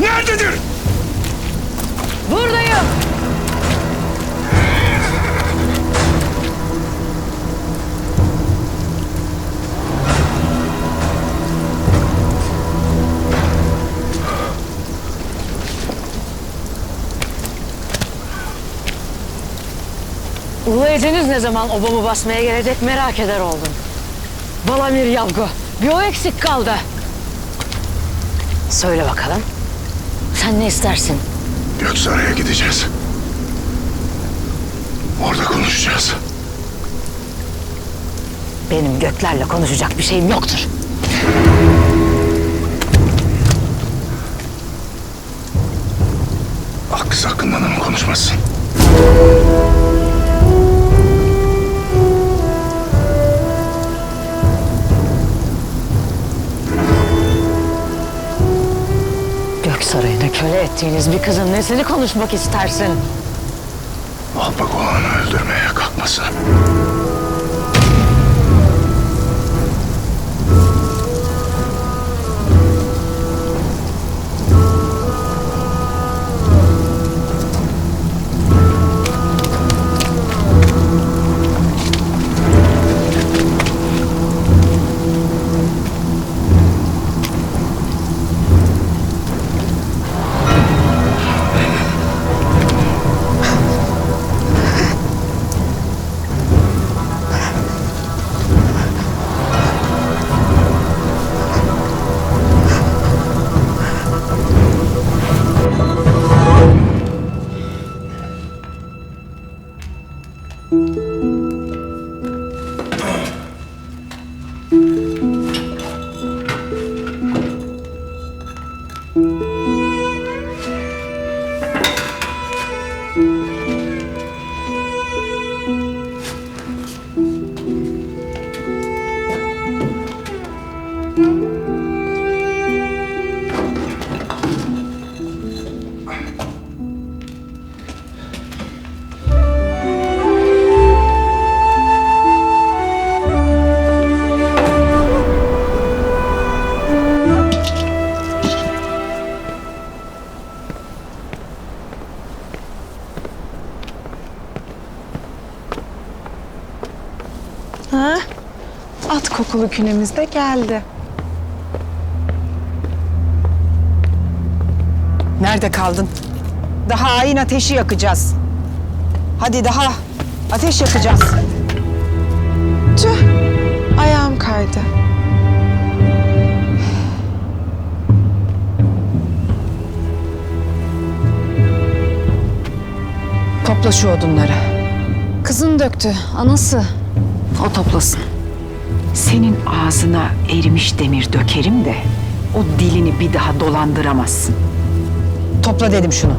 Nerededir? Buradayım. Ulu Edeniz ne zaman obamı basmaya gelecek merak eder oldum. Balamir Yavgo, bir o eksik kaldı. Söyle bakalım, sen ne istersin? Göksaray'a gideceğiz. Orada konuşacağız. Benim göklerle konuşacak bir şeyim yoktur. Hakkı hakkında mı konuşmazsın? Köle ettiğiniz bir kızın nesini konuşmak istersin? Alpagoğan'ı öldürmeye kalkmasın. Ha? At kokulu künemiz de geldi. Nerede kaldın? Daha hain ateşi yakacağız. Hadi daha ateş yakacağız. Tüh, ayağım kaydı. Topla şu odunları. Kızın döktü, anası. O toplasın. Senin ağzına erimiş demir dökerim de o dilini bir daha dolandıramazsın. Topla dedim şunu.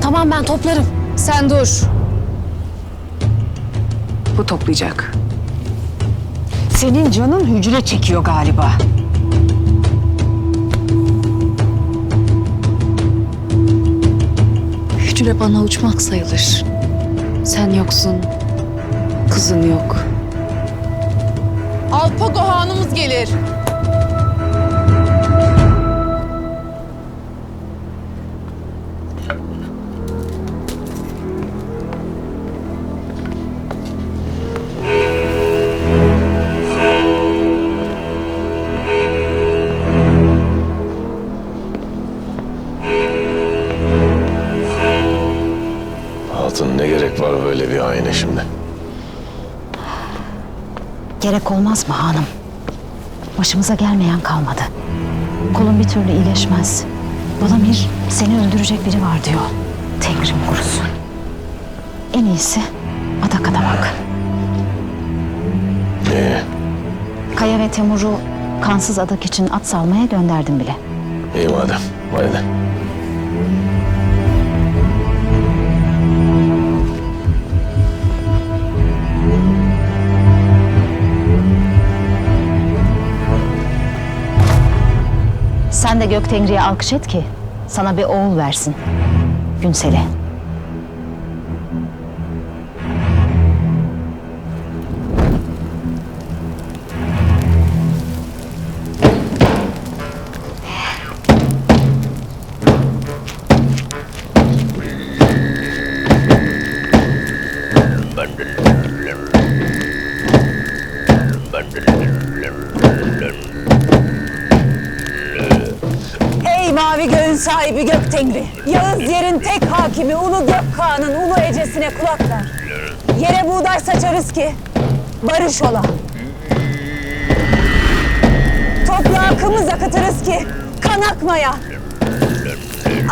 Tamam ben toplarım. Sen dur. Bu toplayacak. Senin canın hücre çekiyor galiba. Hücre bana uçmak sayılır. Sen yoksun. Kızın yok. Alpago Hanımız gelir. Var böyle bir ayine şimdi? Gerek olmaz mı hanım? Başımıza gelmeyen kalmadı. Kolun bir türlü iyileşmez. Balamir seni öldürecek biri var diyor. Tengrim korusun. En iyisi adak adamak. İyi, Kaya ve Temur'u kansız adak için at salmaya gönderdim bile. iyi madem. Haydi. Sen de Göktengri'ye alkış et ki sana bir oğul versin. Günsel'e. Ey mavi göğün sahibi Mavi gök tengri, Yağız yerin tek hakimi, ulu gök kağanın ulu ecesine kulak ver. Yere buğday saçarız ki barış ola. Toprağa kımız akıtırız ki kan akmaya.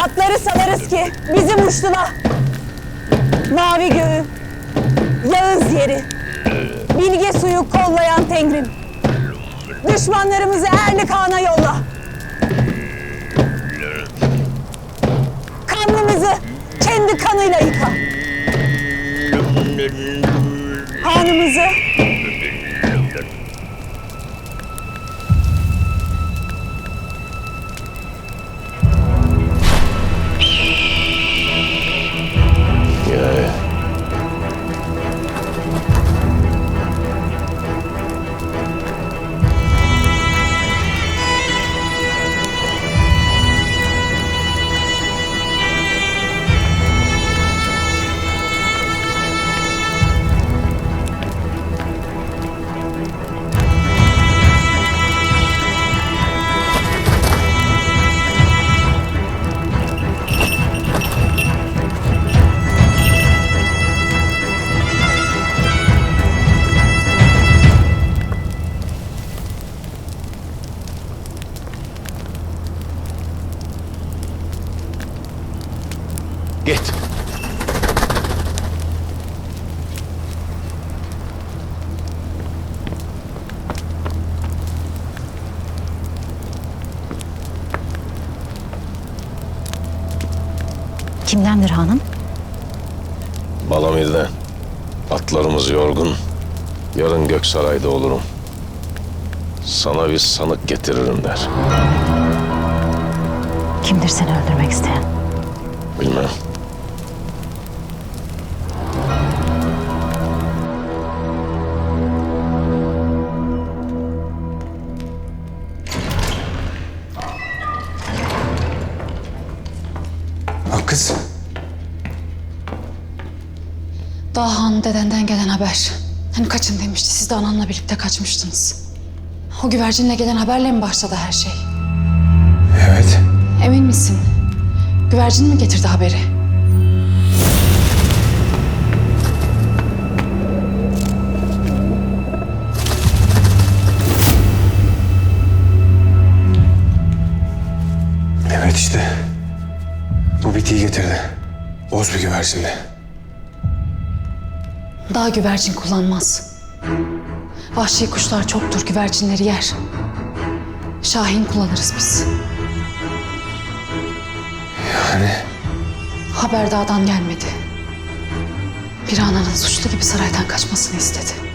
Atları salarız ki bizim uçtula. Mavi göğü, Yağız yeri, bilge suyu kollayan tengrim. Düşmanlarımızı Erli Kağan'a yolla. Kendi kanıyla yıka. Hanımızı Kimdendir hanım? Balamir'den. Atlarımız yorgun. Yarın Göksaray'da olurum. Sana bir sanık getiririm der. Kimdir seni öldürmek isteyen? Bilmem. Kız. Daha Han dedenden gelen haber. Hani kaçın demişti. Siz de ananla birlikte kaçmıştınız. O güvercinle gelen haberle mi başladı her şey? Evet. Emin misin? Güvercin mi getirdi haberi? Bitiyi getirdi. Boz bir güvercindi. Daha güvercin kullanmaz. Vahşi kuşlar çoktur, güvercinleri yer. Şahin kullanırız biz. Yani Haber dağdan gelmedi. Bir ananın suçlu gibi saraydan kaçmasını istedi.